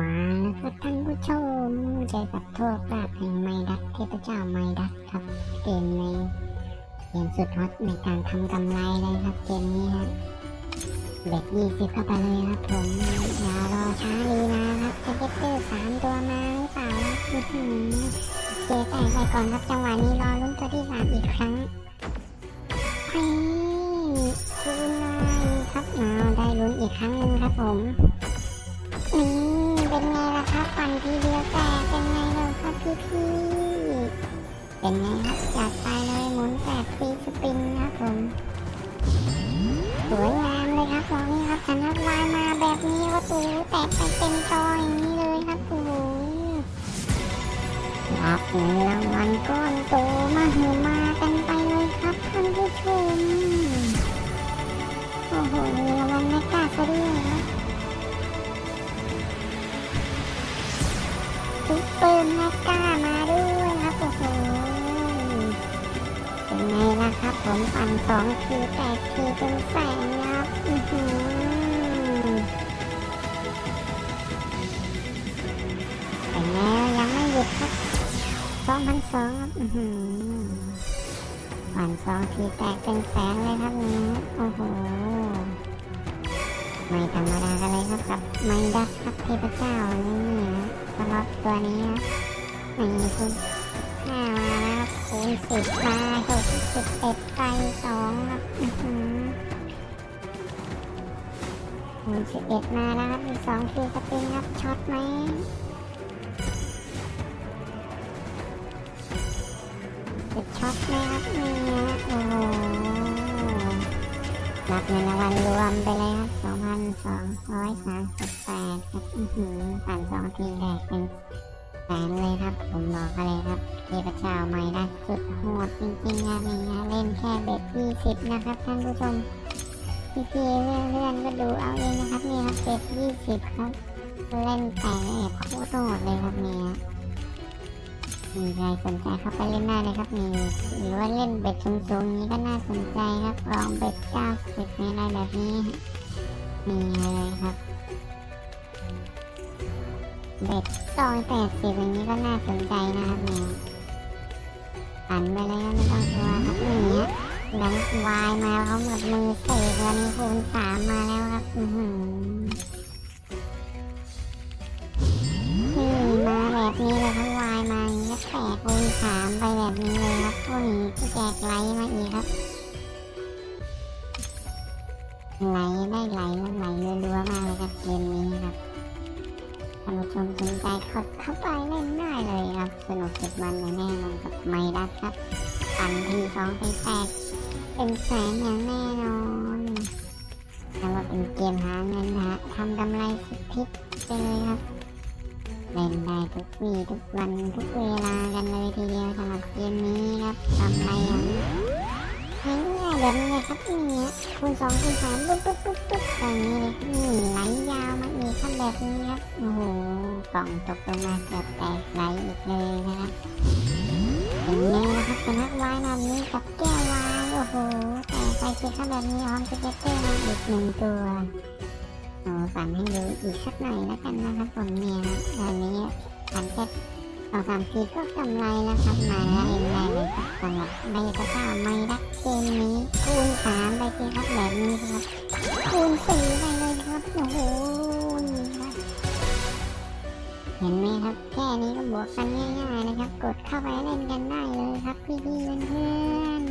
มาแล้วครับท่านผู้ชมเจอกับโทษปราบแห่งไมดัสเทพเจ้าไมดัสครับ เกมในเกมสุดฮอตในการทำกำไรเลยครับเกมนี้ครับเบ็ดยี่สิบเข้าไปเลยครับผมอย่ารอช้าลีนะครับจะเก็ตเตอร์สามตัวมาหรือเปล่าครับอื้อหือเจแตกไปก่อนครับจังหวะนี้รอลุ้นตัวที่สามอีกครั้งเฮ้ยคูณเลยครับเอาได้ลุ้นอีกครั้งหนึงครับผม เป็นไงครับจัดไปเลยหมุนแปดฟรีสปินครับผมสวยงามเลยครับตรงนี้ครับฉันนักวายมาแบบนี้ก็ตูแตกไปเต็มจออย่างนี้เลยครับโอ้โหรับเงินรางวัลก้อนโตมาหือมากันไปเลยครับท่านผู้ชมโอ้โหมีรางวัลไม่กล้าซะด้วยนะซุปเปอร์แมกกามา ผมปั่นสองทีแตกทีเป็นแสนครับอือหือแต่แล้วยังไม่หยุดครับสองพันสองครับอือหือปั่นสองทีแตกเป็นแสนเลยครับนี่โอ้โหไม่ธรรมดากันเลยครับกับไมดัสครับเทพเจ้านี่นะสำหรับตัวนี้นะนี่คุณห้ามาแล้ว ครับคูณสิบมาหกสิบเอ็ดไปสองครับอือหือคูณสิบเอ็ดมาแล้วครับมีกสองคือสปริงครับช็อตไหมจะช็อตไหมครับนี่นะโอ้โหรับเงินรางวัลรวมไปเลยครับสองพันสองร้อยสามสิบแปดครับ อือหือปั่นสองทีแรกเป็น แสนเลยครับ ผมบอกเลยครับเทพเจ้าใหม่ได้สุดโหดจริงๆครับนี่นะเล่นแค่เบ็ดยี่สิบนะครับท่านผู้ชมพี่พีเลื่อนเลื่อนๆก็ดูเอาเองนะครับนี่ครับเบ็ดยี่สิบครับเล่นแต่โคตรโหดเลยครับเนี่ยมีใครสนใจเข้าไปเล่นได้เลยครับนี่หรือว่าเล่นเบ็ดสูงๆนี้ก็น่าสนใจครับลองเบ็ดเก้าสิบในอะไรแบบนี้มีเลยครับ เบ็ดซอยแปดสิบอย่างนี้ก็น่าสนใจนะครับเนี่ยหันไปเลยไม่ต้องกลัวครับอย่างเงี้ยแบงวายมาเขาหมดมือเสกวันนี้คูณสามมาแล้วครับอืนี่มาแบบนี้เลยครับวายมาอย่างนี้ก็แตกคูณสามไปแบบนี้เลยครับพวกนี้แจกไลท์มาอีกครับไหลได้ไหลแล้วไหลรัวๆมากเลยครับเกมนี้ครับ ท่านผู้ชมสนใจกดเข้าไปเล่นได้เลยครับ สนุกสุดมันอย่างแน่นอนกับไมดัสครับปั่นทีสองไปแตกเป็นแสนอย่างแน่นอนแต่ว่าเป็นเกมหาเงินหาทำกำไรสุดทิศไปเลยครับเล่นได้ทุกวี่ทุกวันทุกเวลากันเลยทีเดียวสำหรับเกมนี้ครับกำไรอย่าง แบบนี้ครับนี่คูณสองคูณสามปุ๊บปุ๊บปุ๊บปุ๊บแบบนี้เลยนี่ไหลยาวมาอีกครับแบบนี้ครับโอ้โหกล่องตกลงมาเกือบแตกไหลอีกเลยนะครับเป็นไงนะครับเป็นนักวายแบบนี้กับแก้ววายโอ้โหแต่ไปคิดข้าแบบนี้ออมจะเก็ตเตอร์มาอีกหนึ่งตัวเอาฝันให้ดูอีกสักหน่อยแล้วกันนะครับผมเนี่ยแบบนี้ฝันแค่ สองสามทีก็กำไรแล้วครับมาแล้วเองได้เลยครับสำหรับใบกระเป๋าไม่รักเกมนี้คูณสามไปสิครับแบบนี้ครับคูณสี่ไปเลยครับโอ้โหเห็นไหมครับแค่นี้ก็บวกกันง่ายๆนะครับ กดเข้าไปเล่นกันได้เลยครับพี่ๆเพื่อน